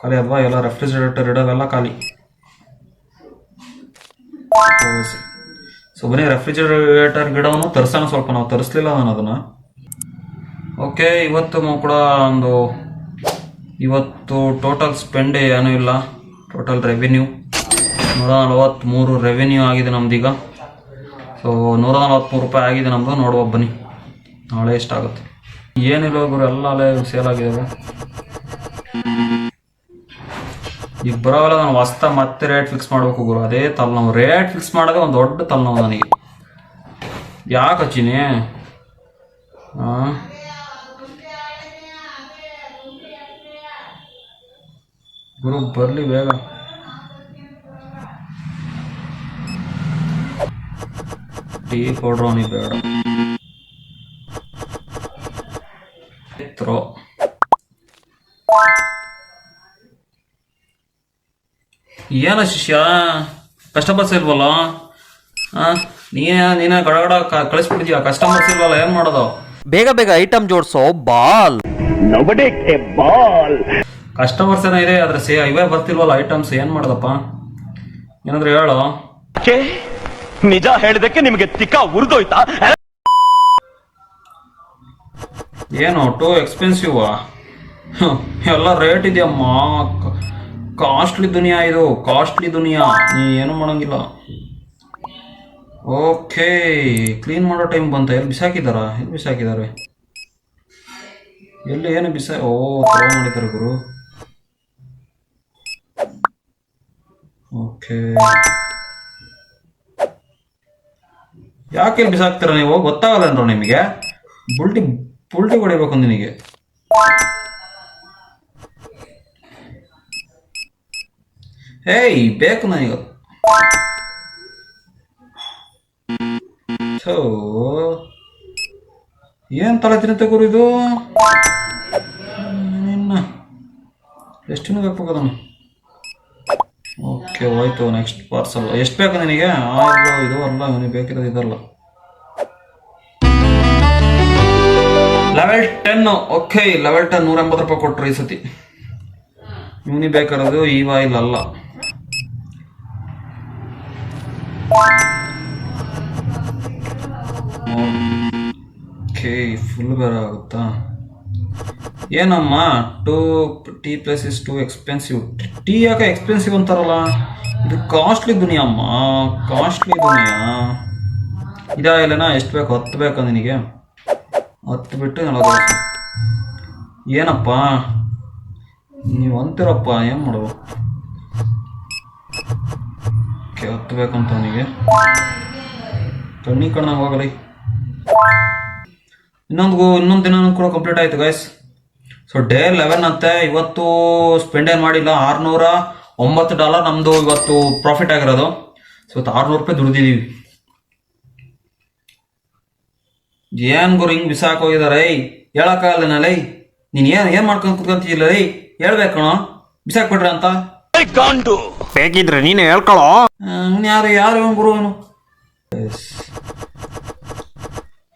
ಖಾಲಿ ಅಲ್ವಾ? ಎಲ್ಲ ರೆಫ್ರಿಜರೇಟರ್ ಇಡೋವೆಲ್ಲ ಖಾಲಿ. ಸೊ, ಬನ್ನಿ ರೆಫ್ರಿಜರೇಟರ್ ಗಿಡವನ್ನು ತರಿಸೋಣ ಸ್ವಲ್ಪ. ನಾವು ತರಿಸ್ಲಿಲ್ಲ ನಾನು ಅದನ್ನು. ಓಕೆ, ಇವತ್ತು ಕೂಡ ಒಂದು, ಇವತ್ತು ಟೋಟಲ್ ಸ್ಪೆಂಡ್ ಏನೂ ಇಲ್ಲ. ಟೋಟಲ್ ರೆವಿನ್ಯೂ ನೂರ ನಲವತ್ತ್ಮೂರು ರೆವಿನ್ಯೂ ಆಗಿದೆ ನಮ್ದೀಗ. ಸೊ ನೂರ ನಲವತ್ತ್ಮೂರು ರೂಪಾಯಿ ಆಗಿದೆ ನಮ್ದು. ನೋಡುವ, ಬನ್ನಿ. ನಾಳೆ ಎಷ್ಟಾಗುತ್ತೆ ಏನಿಲ್ಲ ಗುರು, ಎಲ್ಲ ಅಲ್ಲೇ ಸೇಲ್ ಆಗಿದ್ದಾವೆ ಈಗ ಬರೋಲ್ಲ ನಾನು ಹೊಸ್ತ ಮತ್ತೆ ರೇಟ್ ಫಿಕ್ಸ್ ಮಾಡ್ಬೇಕು ಗುರು. ಅದೇ ತಲೆನೋವು. ರೇಟ್ ಫಿಕ್ಸ್ ಮಾಡೋದೇ ಒಂದು ದೊಡ್ಡ ತಲೆನೋವು ನನಗೆ. ಯಾಕೆ ಹಚ್ಚಿನಿ ಗುರು, ಬರಲಿ ಬೇಗ. ಟೀ ಪೌಡ್ರ್ ಅವನಿಗೆ ಬೇಡ ಏನ ಶಿಷ್ಯ? ಕಸ್ಟಮರ್ಸ್ ಇಲ್ವಲ್ಲ? ನೀನ ನೀನೇ ನೀನೇ ಗಡಗಡ ಕಳಿಸ್ಬಿಡ್ತೀಯ. ಕಸ್ಟಮರ್ಸ್ ಇಲ್ವಲ್ಲ ಏನ್ ಮಾಡೋದು? ಬೇಗ ಬೇಗ ಐಟಮ್ ಜೋಡ್ಸೋ ಬಾಲ್. ಕಸ್ಟಮರ್ಸ್ ಏನೋ ಇದೆ ಆದ್ರೆ ಸೇ ಇವೇ ಬರ್ತಿಲ್ವಲ್ಲ ಐಟಮ್ಸ್ ಏನ್ ಮಾಡೋದಪ್ಪ? ಏನಾದ್ರು ಹೇಳು. ನಿಜ ಹೇಳಿದಕ್ಕೆ ನಿಮಗೆ ತಿಕ್ಕ ಉರಿದೋಯ್ತಾ? ಏನು ಟೂ ಎಕ್ಸ್ಪೆನ್ಸಿವ್ ಎಲ್ಲ ರೇಟ್ ಇದೆಯಮ್ಮ. ಕಾಸ್ಟ್ಲಿ ದುನಿಯಾ ಇದು ಕಾಸ್ಟ್ಲಿ ದುನಿಯಾ. ನೀ ಏನು ಮಾಡಂಗಿಲ್ಲ. ಓಕೆ ಕ್ಲೀನ್ ಮಾಡೋ ಟೈಮ್ ಬಂತ. ಎಲ್ಲಿ ಬಿಸಾಕಿದಾರ? ಎಲ್ಲಿ ಬಿಸಾಕಿದ್ದಾರೆ ಎಲ್ಲಿ, ಏನು ಬಿಸಾ? ಓ ಮಾಡಿದ್ದಾರೆ ಗುರು. ಓಕೆ ಯಾಕೆ ಬಿಸಾಕ್ತೀರಾ ನೀವು? ಗೊತ್ತಾಗಲ್ಲನ್ರು ನಿಮಗೆ. ಬುಲ್ಟಿ ಬುಲ್ಟಿ ಹೊಡಿಬೇಕು ನಿನಗೆ. ಏಯ್, ಬೇಕು ನನಗೆ. ಸೊ ಏನ್ ತಲೆ ತಿನ್ನತ್ತೆ ಗುರು ಇದು? ಎಷ್ಟು ಬೇಕು ಅದನ್ನು? ಓಕೆ ಹೋಯ್ತು ನೆಕ್ಸ್ಟ್ ಪಾರ್ಸಲ್ ಎಷ್ಟು ಬೇಕು ನಿನಗೆ? ಆಯಿಲ್ ಇದು ಅಲ್ಲ ನನಗೆ ಬೇಕಿರೋದು ಇದಲ್ಲ. Level ten okay level ten ನೂರ ಎಂಬತ್ತು ರೂಪಾಯಿ ಕೊಟ್ಟರು ಈ ಸತಿ. ಇವನಿ ಬೇಕಿರೋದು ಈ ವಾಯಿಲ್ ಅಲ್ಲ. ಓಕೆ ಫುಲ್ ಬೇರೆ ಆಗುತ್ತಾ? ಏನಮ್ಮ? Two T plus is too expensive T ಯಾಕೆ ಎಕ್ಸ್ಪೆನ್ಸಿವ್ ಅಂತಾರಲ್ಲ? ಇದು ಕಾಸ್ಟ್ಲಿ ದುನಿಯಾ ಅಮ್ಮ. ಕಾಸ್ಟ್ಲಿ ದುನಿಯಾ. ಇದಾಗಿಲ್ಲನಾ ಎಷ್ಟು ಬೇಕು? ಹತ್ತು ಬೇಕಾ ನಿನಗೆ? ಹತ್ತು ಬಿಟ್ಟು ನಲವತ್ತು ಏನಪ್ಪ? ನೀವು ಅಂತೀರಪ್ಪ, ಏನು ಮಾಡುವ ಹತ್ತು ಬೇಕಂತ ಅವನಿಗೆ. ಕಣ್ಣಿ ಕಣ್ಣ ಹೋಗಲಿ. ಇನ್ನೊಂದು ಇನ್ನೊಂದು ದಿನ ಕೂಡ ಕಂಪ್ಲೀಟ್ ಆಯ್ತು ಗೈಸ್ ಸೊ ಡೇ ಲೆವೆನ್ ಅಂತೆ ಇವತ್ತು ಸ್ಪೆಂಡ್ ಏನು ಮಾಡಿಲ್ಲ? ಆರುನೂರ ಒಂಬತ್ತು ಡಾಲರ್ ನಮ್ಮದು ಇವತ್ತು ಪ್ರಾಫಿಟ್ ಆಗಿರೋದು. ಸೊ ಇವತ್ತು ಆರುನೂರು ರೂಪಾಯಿ ದುಡ್ದಿದ್ದೀವಿ ಏನು ಗುರು ಹಿಂಗೆ ಬಿಸಾಕ್ ಹೋಗಿದಾರೆ? ಏಯ್ ಹೇಳಕ್ಕಾಗಲ್ಲ ಲೈ ನೀನ್ ಏನು ಏನ್ ಮಾಡ್ಕೊಂಡು ಕುತ್ಕೊಂತಿಲ್ಲ ರೈ ಹೇಳ್ಬೇಕಣ ಬಿಸಾಕ್ ಬಿಡ್ರಿ ಅಂತ. ಬೇಕಿದ್ರೆ ನೀನು ಹೇಳ್ಕೊಳೋ. ಯಾರು ಯಾರು ಇವನು ಗುರು ಇದ್ರದು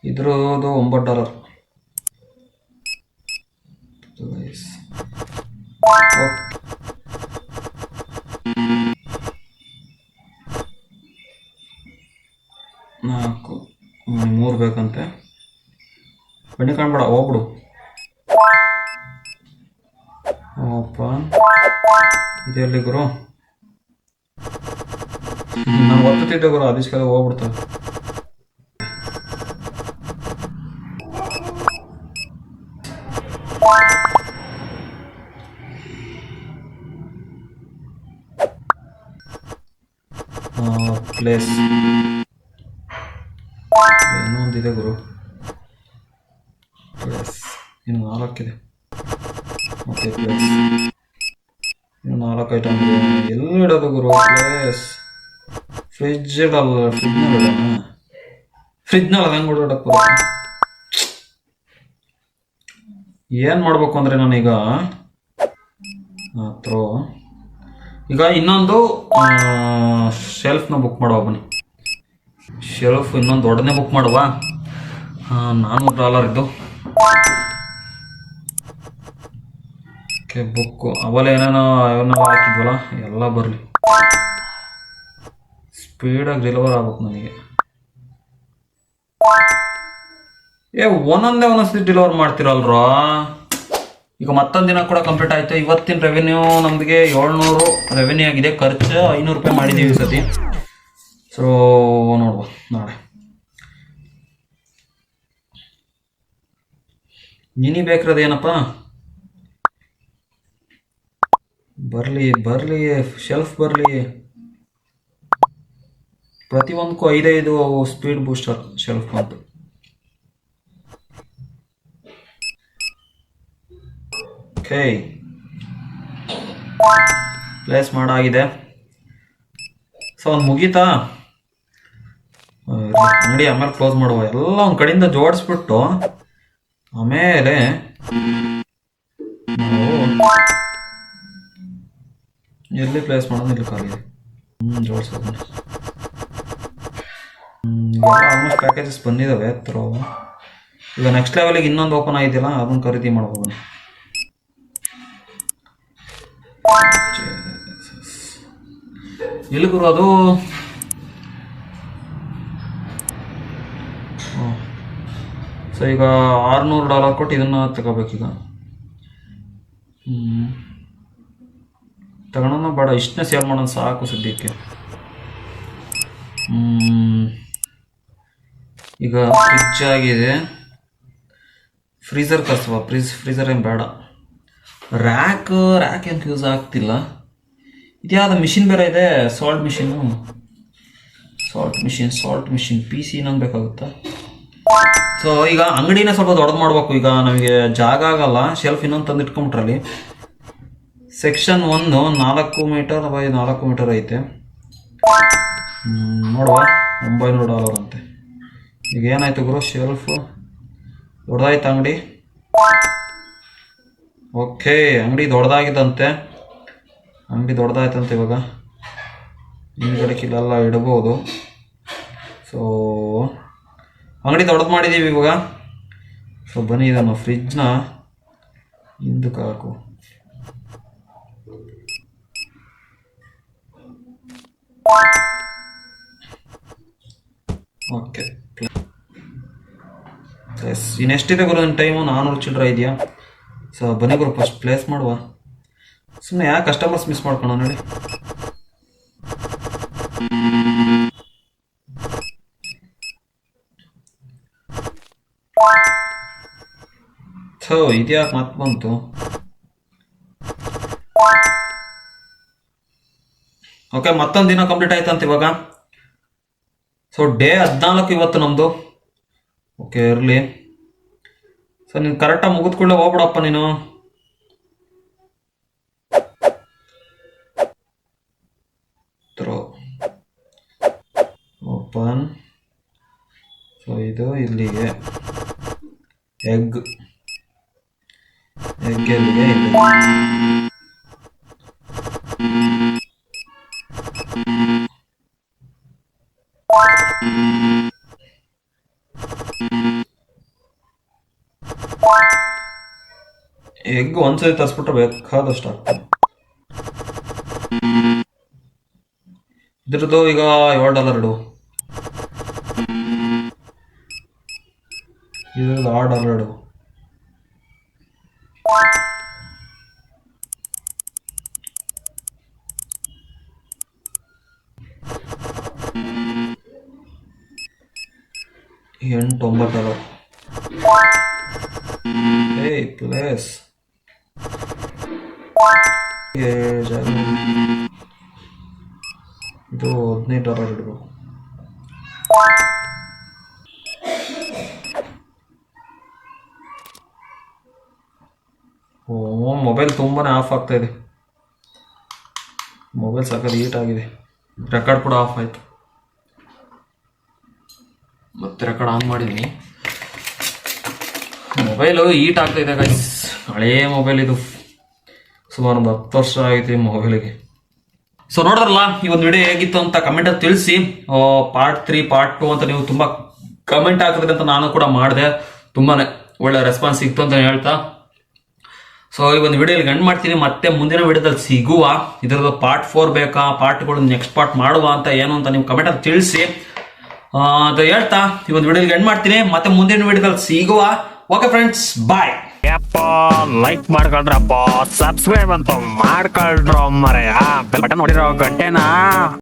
ಇದ್ರದ್ದು ಒಂಬತ್ತು ಡಾಲರ್ ನಾಲ್ಕು. ಹ್ಮ್, ಮೂರು ಬೇಕಂತೆ. ಬನ್ನಿ ಕಾಣ್ಬೇಡ ಹೋಗ್ಬಿಡು. ಓಪನ್. ಇದೆಲ್ಲಿ ಗುರು? ನಾನು ಒತ್ತುತ್ತಿದ್ದೆ ಗುರು ಅದಕ್ಕೆ ಹೋಗ್ಬಿಡ್ತಾರೆ. ಪ್ಲೇಸ್. ಇನ್ನೊಂದಿದೆ ಗುರು. ಪ್ಲೇಸ್ ಇನ್ನು ನಾಲ್ಕಿದೆ ಓಕೆ ಪ್ಲೇಸ್ ಇನ್ನು ನಾಲ್ಕು ಐಟಮ್ ಎಲ್ಲಿ ಇಡೋದು ಗುರು? ಪ್ಲೇಸ್ ಫ್ರಿಜ್ ಇಡಲ್ಲ ಫ್ರಿಜ್ನಲ್ಲಿ ಇಡೋಣ ಫ್ರಿಜ್ನಲ್ಲಿ ಹೆಂಗೆ ಓಡಾಡಕ್ಕೆ ಬರುತ್ತೆ. ಏನು ಮಾಡ್ಬೇಕು ಅಂದರೆ ನಾನೀಗ ಥ್ರೋ ಈಗ ಇನ್ನೊಂದು ಶೆಲ್ಫ್ನ ಬುಕ್ ಮಾಡುವ ಬನ್ನಿ. ಶೆಲ್ಫ್ ಇನ್ನೊಂದು ದೊಡ್ಡನೆ ಬುಕ್ ಮಾಡುವ. ನಾನ್ನೂರು ಡಾಲರ್ ಇದ್ದು. ಓಕೆ ಬುಕ್ಕು ಅವಲ್ಲ ಏನೇನೋ ಅವನ್ನೆಲ್ಲ ಹಾಕಿದ್ವಲ್ಲ, ಎಲ್ಲ ಬರಲಿ. ಸ್ಪೀಡಾಗಿ ಡೆಲಿವರ್ ಆಗ್ಬೇಕು ನನಗೆ. ಏ, ಒಂದೊಂದೇ ಒಂದೊಂದ್ಸತಿ ಡೆಲಿವರ್ ಮಾಡ್ತಿರಲ್ರೋ? ಈಗ ಮತ್ತೊಂದು ದಿನ ಕೂಡ ಕಂಪ್ಲೀಟ್ ಆಯ್ತು. ಇವತ್ತಿನ ರೆವೆನ್ಯೂ ನಮಗೆ ಏಳ್ನೂರು ರೆವೆನ್ಯೂ ಆಗಿದೆ. ಖರ್ಚು ಐನೂರು ರೂಪಾಯಿ ಮಾಡಿದ್ದೀವಿ ಸತಿ. ಸೊ ನೋಡುವ ನಾಳೆ ನಿನಿ ಬೇಕಿರೋದು ಏನಪ್ಪ? ಬರಲಿ ಬರಲಿ ಶೆಲ್ಫ್ ಬರಲಿ. ಪ್ರತಿಯೊಂದಕ್ಕೂ ಐದೈದು ಸ್ಪೀಡ್ ಬೂಸ್ಟರ್ ಶೆಲ್ಫ್ ಬಂತು. ಓಕೆ ಪ್ಲೇಸ್ ಮಾಡಾಗಿದೆ. ಸೊ ಒಂದು ಮುಗೀತಾ. ಅಂಗಡಿ ಆಮೇಲೆ ಕ್ಲೋಸ್ ಮಾಡುವ. ಎಲ್ಲ ಒಂದು ಕಡೆಯಿಂದ ಜೋಡಿಸ್ಬಿಟ್ಟು, ಆಮೇಲೆ ಎಲ್ಲಿ ಪ್ಲೇಸ್ ಮಾಡೋದು ಇಲ್ಲಿ ಖಾಲಿ ಹ್ಞೂ ಜೋಡಿಸೋದು ಆಲ್ಮೋಸ್ಟ್ ಪ್ಯಾಕೇಜಸ್ ಬಂದಿದ್ದಾವೆ ತ್ರೋ ಈಗ ನೆಕ್ಸ್ಟ್ ಲೆವೆಲಿಗೆ ಇನ್ನೊಂದು ಓಪನ್ ಆಗಿದೆಯಲ್ಲ, ಅದನ್ನ ಖರೀದಿ ಮಾಡ್ಬೋದು. ಎಲ್ಲಿ ಗುರು ಅದು? ಸೊ ಈಗ ಆರುನೂರು ಡಾಲರ್ ಕೊಟ್ಟು ಇದನ್ನ ತಗೋಬೇಕೀಗ. ಹ್ಞೂ ತಗೊಳೋಣ ಬೇಡ, ಇಷ್ಟನ್ನೇ ಸೇಲ್ ಮಾಡೋಣ ಸಾಕು ಸದ್ಯಕ್ಕೆ. ಈಗ ಫ್ರಿಜ್ ಆಗಿದೆ. ಫ್ರೀಸರ್ ಕರ್ಸುವ ಫ್ರೀಸ್ ಫ್ರೀಸರ್ ಏನು ಬೇಡ. ರ್ಯಾಕ್ ರ್ಯಾಕ್ ಏನು ಯೂಸ್ ಆಗ್ತಿಲ್ಲ. ಇದ್ಯಾವುದು ಮಿಷಿನ್ ಬೇರೆ ಇದೆ salt machine salt machine salt machine P C ಇನ್ನೊಂದು ಬೇಕಾಗುತ್ತಾ? ಸೊ ಈಗ ಅಂಗಡಿನ ಸ್ವಲ್ಪ ದೊಡ್ಡದು ಮಾಡಬೇಕು. ಈಗ ನಮಗೆ ಜಾಗ ಆಗಲ್ಲ ಶೆಲ್ಫ್ ಇನ್ನೊಂದು ತಂದು ಇಟ್ಕೊಂಬಿಟ್ರಲ್ಲಿ. ಸೆಕ್ಷನ್ ಒಂದು ನಾಲ್ಕು ಮೀಟರ್ ಬೈ ನಾಲ್ಕು ಮೀಟರ್ ಐತೆ. ನೋಡುವ. ಒಂಬೈನೂರು ಡಾಲರ್ ಅಂತೆ. ಈಗ ಏನಾಯ್ತು ಗುರು? ಶೆಲ್ಫು ದೊಡ್ಡದಾಯ್ತು ಅಂಗಡಿ? ಓಕೆ, ಅಂಗಡಿ ದೊಡ್ಡದಾಗಿದ್ದಂತೆ. ಅಂಗಡಿ ದೊಡ್ಡದಾಯ್ತಂತೆ ಇವಾಗ. ಹಿಂದ್ಗಡೆ ಕಿಲ್ಲೆಲ್ಲ ಇಡ್ಬೋದು. ಸೊ ಅಂಗಡಿ ದೊಡ್ಡದು ಮಾಡಿದ್ದೀವಿ ಇವಾಗ. ಸೊ ಬನ್ನಿ ಇದನ್ನು ಫ್ರಿಜ್ನ ಹಿಂದಕ್ಕೆ ಹಾಕು. ಓಕೆ ಎಸ್ ಇನ್ನೆಷ್ಟಿದೆ ಗುರು ನನ್ನ ಟೈಮು ನಾನ್ನೂರು ಚಿಲ್ಲರ ಇದೆಯಾ? ಸೊ ಬನ್ನಿ ಗುರು ಫಸ್ಟ್ ಪ್ಲೇಸ್ ಮಾಡುವ. ಸುಮ್ಮನೆ ಯಾಕೆ ಕಸ್ಟಮರ್ಸ್ ಮಿಸ್ ಮಾಡ್ಕೊಳ ನೋಡಿ. ಸೊ ಇದ್ಯಾಕೆ ಮತ್ತೆ ಬಂತು? ಓಕೆ ಮತ್ತೊಂದು ದಿನ ಕಂಪ್ಲೀಟ್ ಆಯ್ತಂತ ಇವಾಗ. ಸೊ ಡೇ ಹದಿನಾಲ್ಕು ಇವತ್ತು ನಮ್ಮದು ಓಕೆ ಇರಲಿ. ಸೊ ನೀನು ಕರೆಕ್ಟಾಗಿ ಮುಗಿದ್ಕೊಳ್ಳೆ ಹೋಗ್ಬಿಡಪ್ಪ ನೀನು. ತ್ರೋ ಓಪನ್ ಸೊ ಇದು ಇಲ್ಲಿಗೆ. ಎಗ್ ಎಗ್ ಎಲ್ಲಿಗೆ? ಇದೆ ಎಗ್ ಒಂದ್ಸರಿ ತರಿಸ್ಬಿಟ್ರೆ ಬೇಕಾದಷ್ಟು ಆಗ್ತದೆ ಇದ್ರದ್ದು ಈಗ ಏಳು ಡಾಲರ್ ಇಡು. ಇದ್ರದ್ದು ಆರು ಡಾಲರ್ ಇಡು. ಎಂಟು ಒಂಬತ್ತು ಡಾಲರ್. ಏಯ್ ಪ್ಲೇಸ್ ಇದು ಹದಿನೈದು ಡಾಲರ್ ಇಡಬೇಕು. ಓ ಮೊಬೈಲ್ ತುಂಬಾನೇ ಆಫ್ ಆಗ್ತಾ ಇದೆ. ಮೊಬೈಲ್ ಸಾಕಾಗಿ ಹೀಟ್ ಆಗಿದೆ. ರೆಕಾರ್ಡ್ ಕೂಡ ಆಫ್ ಆಯ್ತು. ಮತ್ತೆ ರೆಕಾರ್ಡ್ ಆನ್ ಮಾಡಿದ್ದೀನಿ ಮೊಬೈಲು ಹೀಟ್ ಆಗ್ತಾ ಇದೆ ಗೈಸ್ ಹಳೇ ಮೊಬೈಲ್ ಇದು. ಸುಮಾರು ಒಂದು ಹತ್ತು ವರ್ಷ ಆಗಿದೆ ಮೊಬೈಲಿಗೆ ಸೊ ನೋಡಿದ್ರಲ್ಲ, ಈ ಒಂದು ವಿಡಿಯೋ ಹೇಗಿತ್ತು ಅಂತ ಕಮೆಂಟ್ ತಿಳಿಸಿ. ಪಾರ್ಟ್ ತ್ರೀ ಪಾರ್ಟ್ ಟು ಅಂತ ನೀವು ತುಂಬಾ ಕಮೆಂಟ್ ಹಾಕಿದ್ರಿ ಅಂತ ನಾನು ಕೂಡ ಮಾಡಿದೆ. ತುಂಬಾನೇ ಒಳ್ಳೆ ರೆಸ್ಪಾನ್ಸ್ ಸಿಕ್ತು ಅಂತ ಹೇಳ್ತಾ. ಸೊ ಈ ಒಂದು ವಿಡಿಯೋ ಗಂಡು ಮಾಡ್ತೀನಿ. ಮತ್ತೆ ಮುಂದಿನ ವಿಡಿಯೋದಲ್ಲಿ ಸಿಗುವ. ಇದರದ್ದು ಪಾರ್ಟ್ ಫೋರ್ ಬೇಕಾ? ಪಾರ್ಟ್ಗಳು ನೆಕ್ಸ್ಟ್ ಪಾರ್ಟ್ ಮಾಡುವ ಅಂತ ಏನು ಅಂತ ನೀವು ಕಮೆಂಟ್ ಅಲ್ಲಿ ತಿಳಿಸಿ. ಅಂತ ಹೇಳ್ತಾ ಈ ಒಂದು ವಿಡಿಯೋಲಿ ಗಂಡು ಮಾಡ್ತೀನಿ. ಮತ್ತೆ ಮುಂದಿನ ವಿಡಿಯೋದಲ್ಲಿ ಸಿಗುವ. ಓಕೆ ಫ್ರೆಂಡ್ಸ್ ಬಾಯ್ ಯಪ್ಪ ಲೈಕ್ ಮಾಡ್ಕೊಳ್ರಪ್ಪ ಸಬ್ಸ್ಕ್ರೈಬ್ ಅಂತ ಮಾಡ್ಕೊಳ್ರ ಮರೆಯ ಬಟನ್ ನೋಡಿರೋ ಗಂಟೆನಾ?